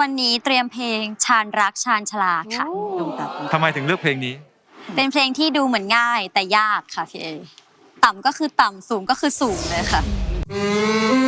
วันนี้เตรียมเพลงชาญรักชาญชลาค่ะ ตรงตับทำไมถึงเลือกเพลงนี้ เป็นเพลงที่ดูเหมือนง่ายแต่ยากค่ะพี่เอ ต่ำก็คือต่ำสูงก็คือสูงเลยค่ะฉั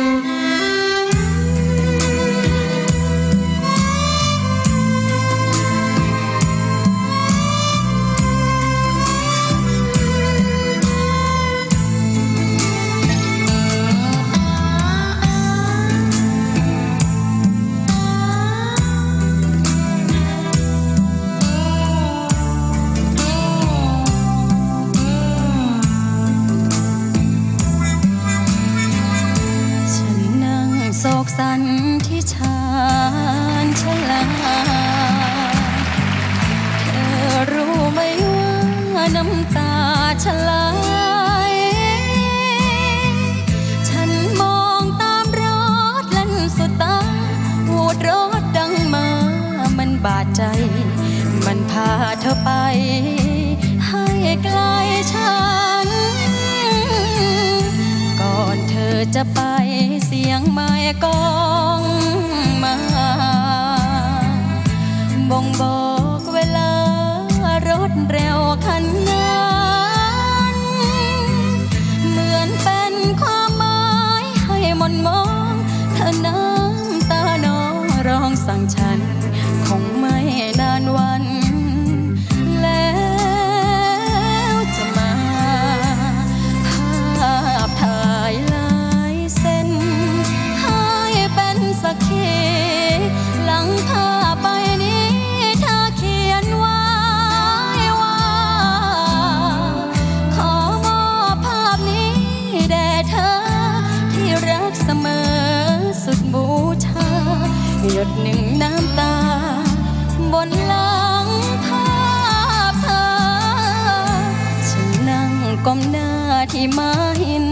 สันที่ชานชาลาเธอรู้ไหมว่าน้ำตาฉันไหลฉันมองตามรถเล่นสุดตาวูดรถดังมา มันบาดใจ มันพาเธอไป ให้ไกลฉัน อนเธอจะไปเสียงไม้กองมาบ่งบอกเวลารถเร็วคันนั้นเหมือนเป็นความหมายให้มนมองเธอน้ำตาน้องร้องสั่งฉัน กเสมอสุดบูชา หยดหนึ่งน้ำตา บนหลังภาพเธอฉันนั่งก้มหน้าที่มาหิน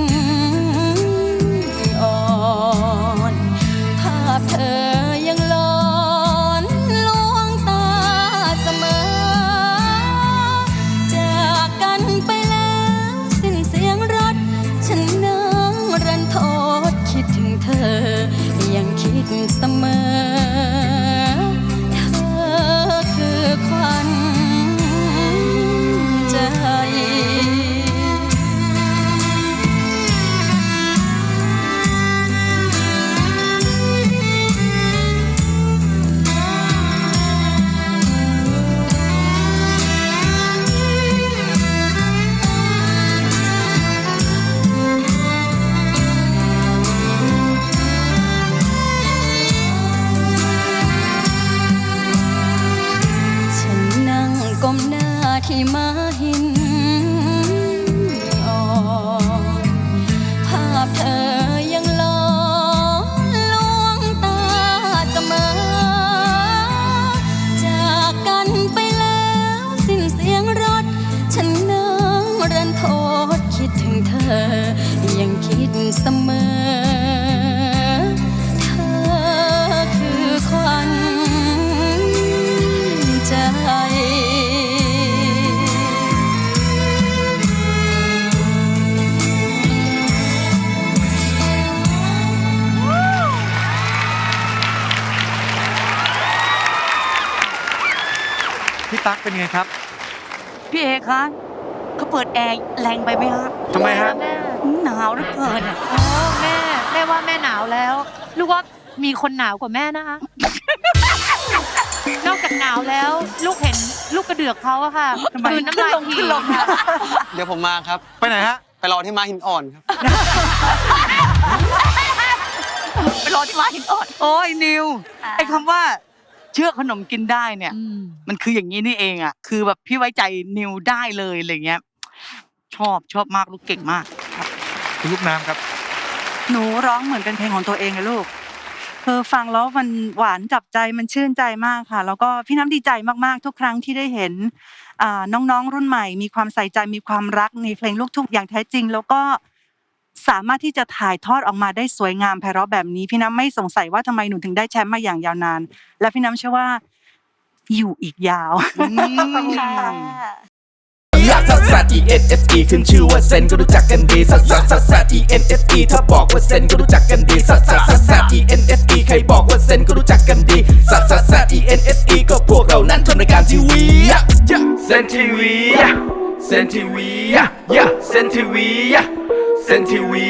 ที่ม้าหิน พี่ตั๊กเป็นไงครับ พี่เอคะเขาเปิดแอร์แรงไปไหมฮะทำไมฮะ แม่หนาวเหลือเกินอะโอ้แม่แม่ว่าแม่หนาวแล้ว ลูกว่ามีคนหนาวกว่าแม่นะคะ นอกจากหนาวแล้ว ลูกเห็นลูกกระเดือกเขาอะค่ะคืนน้ำลายทีค่ะเดี๋ยวผมมาครับ ไปไหนฮะ ไปรอที่ม้าหินอ่อนครับ ไปรอที่มาหินอ่อน โอ้ยนิวอ่าไอ้คำว่า เชื่อขนมกินได้เนี่ยมันคืออย่างนี้นี่เองอะ คือแบบพี่ไว้ใจนิวได้เลยอะไรเงี้ย ชอบชอบมากลูกเก่งมาก คุณลูกน้ำครับ หนูร้องเหมือนเป็นเพลงของตัวเองเลยลูกคือฟังแล้วมันหวานจับใจมันชื่นใจมากค่ะ แล้วก็พี่น้ำดีใจมากๆ ทุกครั้งที่ได้เห็นอ่าน้องๆรุ่นใหม่ มีความใส่ใจมีความรักในเพลงลูกทุ่งอย่างแท้จริง แล้วก็ สามารถที่จะถ่ายทอดออกมาได้สวยงามไพเราะแบบนี้ พี่น้ำไม่สงสัยว่าทำไมหนูถึงได้แชมป์มาอย่างยาวนาน และพี่น้ำเชื่อว่าอยู่อีกยาวอืมค่ะซัสซัส E N S E ขึ้นชื่อว่าเซนก็รู้จักกันดีซัสซัสซัสซัส E N S E ถ้าบอกว่าเซนก็รู้จักกันดีซัสซัสซัสซัส E N S E ใครบอกว่าเซนก็รู้จักกันดีซัสซัสซัส E N S E ก็พวกเรานั้นทำรายการทีวีเซนทีวีเซนทีวีเซนทีวี เซนทีวี